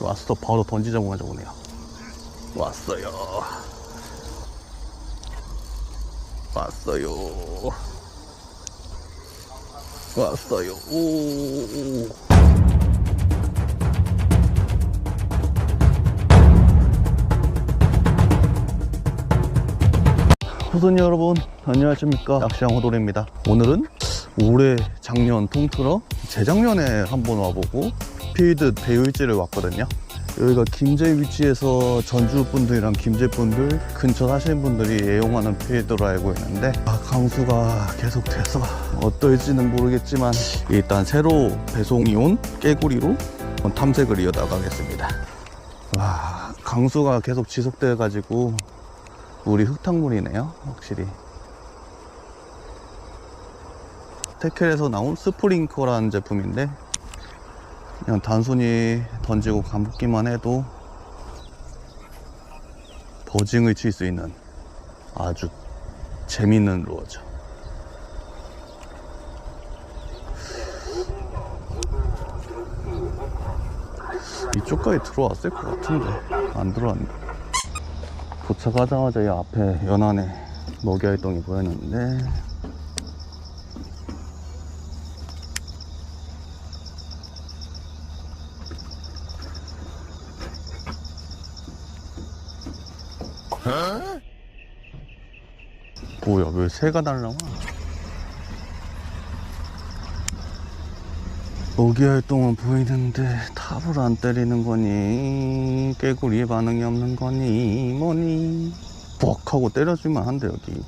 왔어. 바로 던지자마자 오네요. 왔어요. 왔어요. 왔어요. 오. 후손 여러분 안녕하십니까? 낚시왕 호돌입니다. 오늘은 올해 작년 통틀어 재작년에 한번 와보고 필드 배율지를 왔거든요. 여기가 김제 위치에서 전주 분들이랑 김제 분들 근처 사시는 분들이 애용하는 필드로 알고 있는데 아, 강수가 계속 돼서 어떨지는 모르겠지만 일단 새로 배송이 온 깨구리로 탐색을 이어나가겠습니다. 와 강수가 계속 지속돼 가지고 물이 흙탕물이네요 확실히. 테켈에서 나온 스프링커라는 제품인데 그냥 단순히 던지고 감기만 해도 버징을 칠 수 있는 아주 재밌는 루어죠. 이쪽까지 들어왔을 것 같은데 안 들어왔네. 도착하자마자 이 앞에 연안에 먹이 활동이 보였는데 뭐야 왜 새가 날라와? 먹이활동은 보이는데 탑을 안 때리는 거니? 깨구리에 반응이 없는 거니? 뭐니? 뻑 하고 때려주면 한대 여기.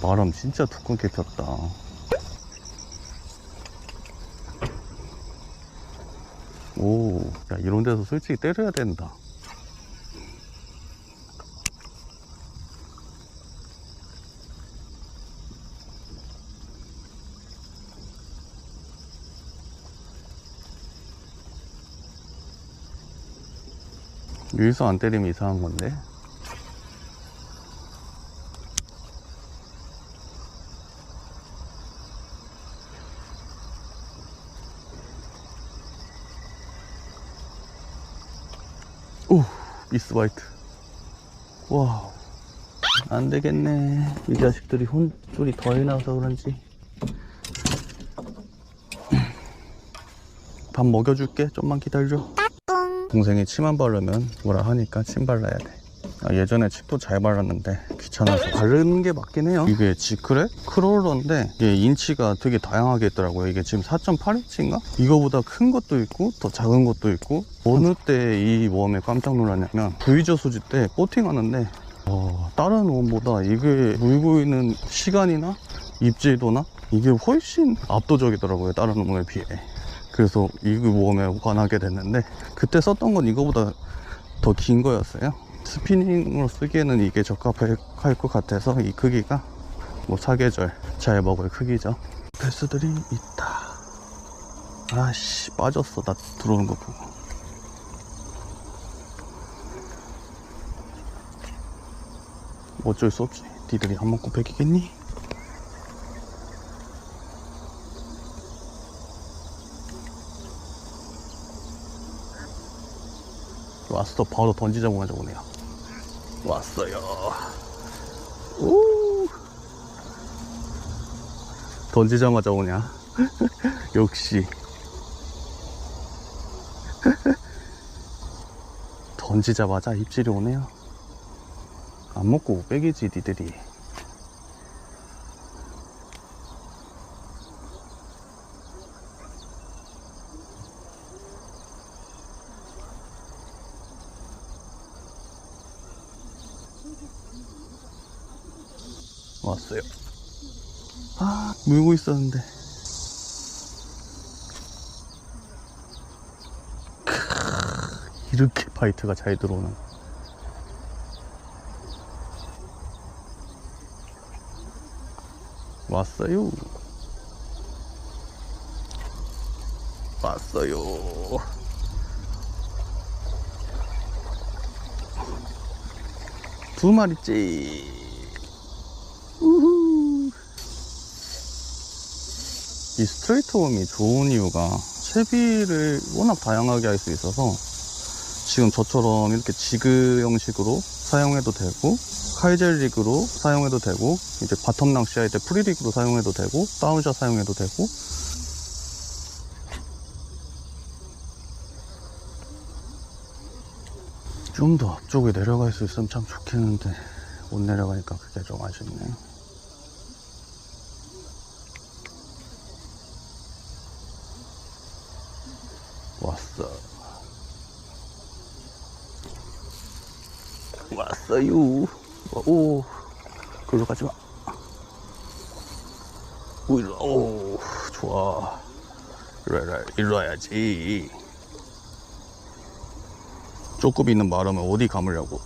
바람 진짜 두껍게 폈다 오, 야, 이런 데서 솔직히 때려야 된다. 여기서 안 때리면 이상한 건데. 오, 미스바이트. 와, 안 되겠네. 이 자식들이 혼줄이 덜 나서 그런지. 밥 먹여줄게. 좀만 기다려. 동생이 침 안 바르면 뭐라 하니까 침 발라야 돼. 아, 예전에 칩도 잘 발랐는데 귀찮아서 바르는 게 맞긴 해요. 이게 지크레 크롤러인데 이게 인치가 되게 다양하게 있더라고요. 이게 지금 4.8인치인가? 이거보다 큰 것도 있고 더 작은 것도 있고 어느 때이 웜에 깜짝 놀랐냐면 브이저 수지 때 보팅하는데 어, 다른 웜보다 이게 물고 있는 시간이나 입질도나 이게 훨씬 압도적이더라고요. 다른 웜에 비해. 그래서 이 웜에 관하게 됐는데 그때 썼던 건 이거보다 더 긴 거였어요. 스피닝으로 쓰기에는 이게 적합할 것 같아서 이 크기가 뭐 사계절 잘 먹을 크기죠. 베스들이 있다. 아씨 빠졌어 나 들어오는 거 보고. 어쩔 수 없지. 니들이 안 먹고 배기겠니? 왔어 바로 던지자마자 오네요 왔어요. 오. 던지자마자 오냐? 역시. 던지자마자 입질이 오네요. 안 먹고 빼기지 니들이 왔어요. 아, 물고 있었는데. 크으, 이렇게 바이트가 잘 들어오는. 왔어요. 왔어요. 두 마리째. 우후. 이 스트레이트 웜이 좋은 이유가 채비를 워낙 다양하게 할 수 있어서 지금 저처럼 이렇게 지그 형식으로 사용해도 되고 칼젤 리그로 사용해도 되고 이제 바텀 낚시할 때 프리리그로 사용해도 되고 다운샷 사용해도 되고. 좀 더 앞쪽에 내려갈 수 있으면 참 좋겠는데 못 내려가니까 그게 좀 아쉽네요 왔어. 왔어요. 오 글로 가지마. 오 일로 와. 오 좋아. 일로 와, 일로 와, 일로 와야지. 쪼급 있는 마름을 어디 감으려고?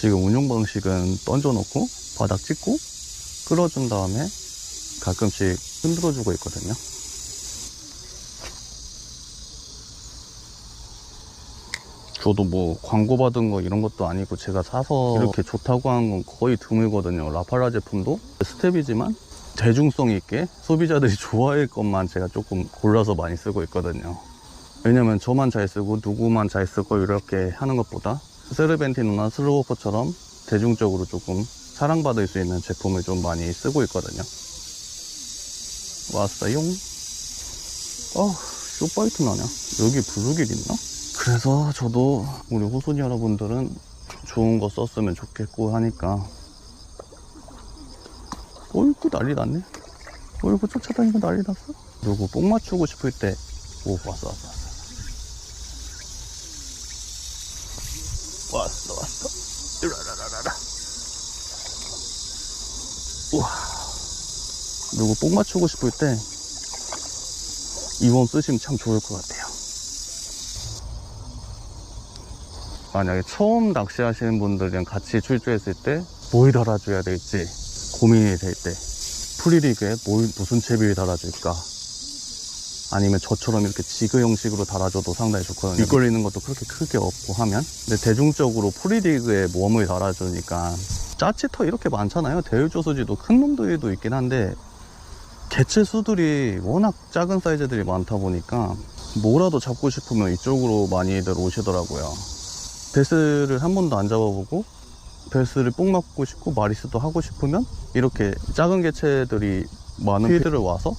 지금 운용 방식은 던져놓고 바닥 찍고 끌어준 다음에 가끔씩 흔들어주고 있거든요. 저도 뭐 광고 받은 거 이런 것도 아니고 제가 사서 이렇게 좋다고 하는 건 거의 드물거든요. 라팔라 제품도. 스텝이지만 대중성 있게 소비자들이 좋아할 것만 제가 조금 골라서 많이 쓰고 있거든요. 왜냐면 저만 잘 쓰고 누구만 잘 쓰고 이렇게 하는 것보다 세르벤티노나 슬로우퍼처럼 대중적으로 조금 사랑받을 수 있는 제품을 좀 많이 쓰고 있거든요. 왔어요? 어 쇼파이트 나냐? 여기 부르길 있나? 그래서 저도 우리 호순이 여러분들은 좋은 거 썼으면 좋겠고 하니까. 어이구 난리 났네. 어이구 쫓아다니고 난리 났어? 누구 뽕 맞추고 싶을 때오 왔어 왔어 왔어. 왔어 왔어. 으라라라라라 우와. 누구 뽕 맞추고 싶을 때 이원 쓰시면 참 좋을 것 같아요. 만약에 처음 낚시하시는 분들이랑 같이 출조했을 때 뭘 달아줘야 될지 고민이 될 때 프리리그에 뭘, 무슨 채비를 달아줄까? 아니면 저처럼 이렇게 지그 형식으로 달아줘도 상당히 좋거든요. 밑걸리는 것도 그렇게 크게 없고 하면. 근데 대중적으로 프리리그에 웜을 달아주니까 짜치터 이렇게 많잖아요. 대일조수지도 큰 놈들도 있긴 한데 개체 수들이 워낙 작은 사이즈들이 많다 보니까 뭐라도 잡고 싶으면 이쪽으로 많이들 오시더라고요. 베스를 한 번도 안 잡아보고 베스를 뽕 맞고 싶고 마리스도 하고 싶으면 이렇게 작은 개체들이 많은 피드를 와서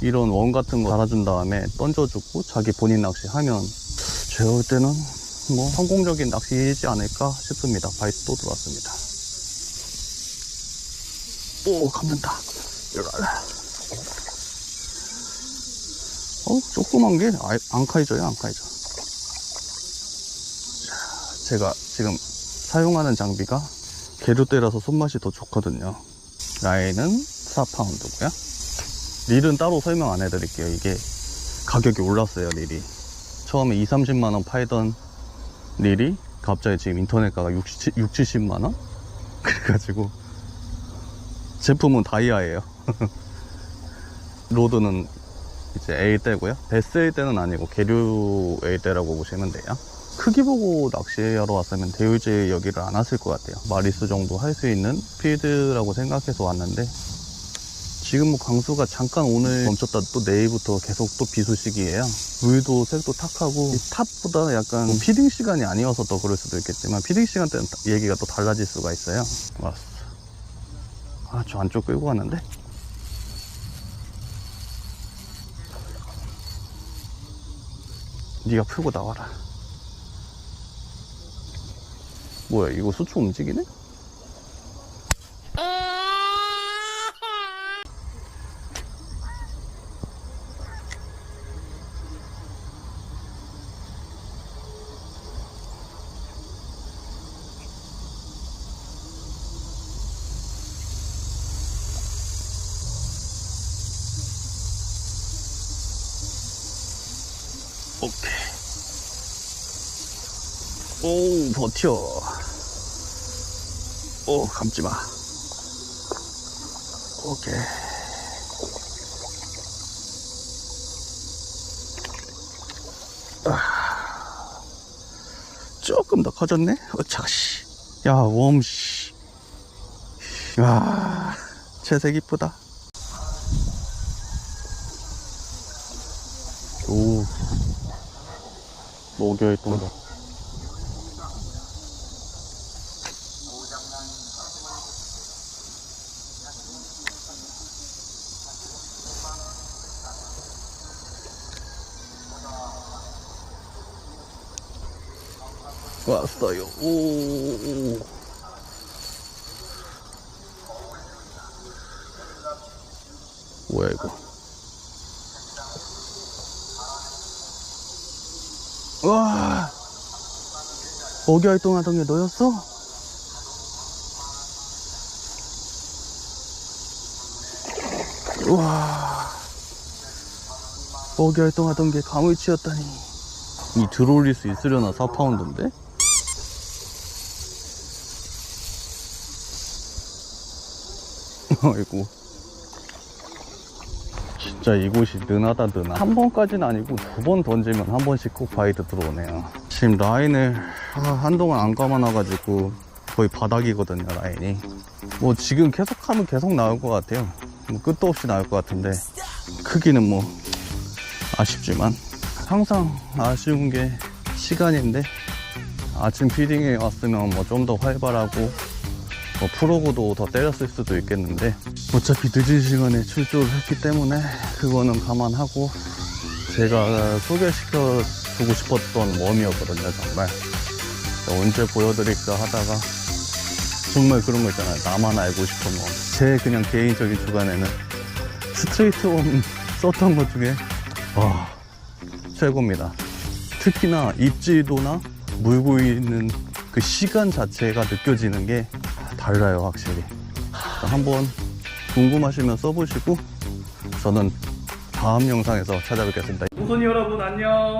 이런 원 같은 거 달아준 다음에 던져주고 자기 본인 낚시 하면 제가 볼 때는 뭐 성공적인 낚시이지 않을까 싶습니다. 바이트 또 들어왔습니다 오 감는다. 이러라. 어 조그만 게? 아- 앙카이저야 앙카이저. 자, 제가 지금 사용하는 장비가 계류대라서 손맛이 더 좋거든요. 라인은 4파운드고요. 릴은 따로 설명 안 해드릴게요. 이게 가격이 올랐어요 릴이. 처음에 2, 30만원 팔던 릴이 갑자기 지금 인터넷가가 60, 6 70만원? 그래가지고 제품은 다이아예요. 로드는 이제 A대고요. 베스 A대는 아니고 계류 A대라고 보시면 돼요. 크기 보고 낚시하러 왔으면 대유제 여기를 안 왔을 것 같아요. 마리스 정도 할 수 있는 필드라고 생각해서 왔는데 지금 뭐 강수가 잠깐 오늘 멈췄다 또 내일부터 계속 또 비 소식이에요. 물도 색도 탁하고 이 탑보다 약간 뭐 피딩 시간이 아니어서 더 그럴 수도 있겠지만 피딩 시간 때는 다- 얘기가 또 달라질 수가 있어요. 왔어 아 저 안쪽 끌고 갔는데 네가 풀고 나와라 뭐야 이거 수초 움직이네? 오케이 오 버텨. 오 감지 마. 오케이. 아, 조금 더 커졌네? 어차씨. 야 웜씨. 와, 채색 이쁘다. 또 5개월 동안 왔어요. 오, 오, 오. 와. 먹이 활동하던 게 너였어? 우와. 먹이 활동하던 게 가물치였다니. 이 들어올릴 수 있으려나 4파운드인데? 아이고 진짜 이곳이 느나다 느나 한 번까지는 아니고 두 번 던지면 한 번씩 꼭 바이트 들어오네요. 지금 라인을 아, 한동안 안 감아놔가지고 거의 바닥이거든요 라인이. 뭐 지금 계속하면 계속 나올 것 같아요. 뭐 끝도 없이 나올 것 같은데 크기는 뭐 아쉽지만 항상 아쉬운 게 시간인데 아침 피딩에 왔으면 뭐 좀 더 활발하고 뭐 프로고도 더 때렸을 수도 있겠는데 어차피 늦은 시간에 출조를 했기 때문에 그거는 감안하고 제가 소개시켜 주고 싶었던 웜이었거든요 정말. 언제 보여드릴까 하다가 정말 그런 거 있잖아요. 나만 알고 싶은 웜 제 그냥 개인적인 주관에는 스트레이트 웜 썼던 것 중에 와 최고입니다. 특히나 입지도나 물고 있는 그 시간 자체가 느껴지는 게 달라요 확실히. 한번 궁금하시면 써보시고 저는 다음 영상에서 찾아뵙겠습니다. 우선이 여러분 안녕